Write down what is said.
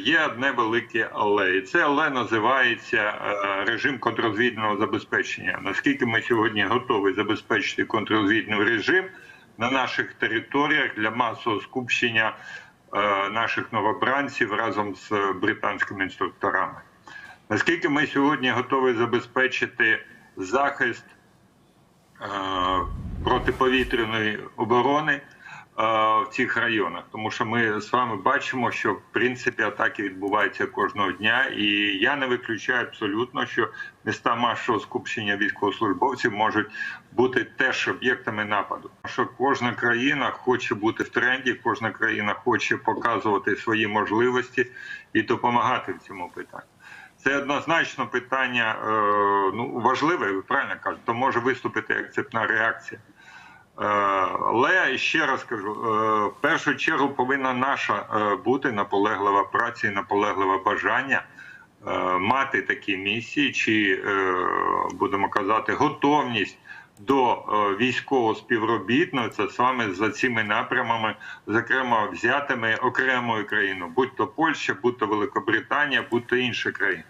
є одне велике але, і це але називається е, режим контррозвідного забезпечення. Наскільки ми сьогодні готові забезпечити контррозвідний режим на наших територіях для масового скупчення е, наших новобранців разом з британськими інструкторами? Наскільки ми сьогодні готові забезпечити захист е, протиповітряної оборони в цих районах, тому що ми з вами бачимо, що в принципі атаки відбуваються кожного дня, і я не виключаю абсолютно, що міста масового скупчення військовослужбовців можуть бути теж об'єктами нападу. Що кожна країна хоче бути в тренді, кожна країна хоче показувати свої можливості і допомагати в цьому питанні. Це однозначно питання е, ну, важливе, ви правильно кажете, то може виступити як цепна реакція. Е, Але ще раз кажу: е, в першу чергу повинна наша е, бути наполеглива праця і наполегливе бажання мати такі місії, чи будемо казати, готовність до військового співробітництва саме за цими напрямами, зокрема взятими окремою країною, будь то Польща, будь то Великобританія, будь то інші країни.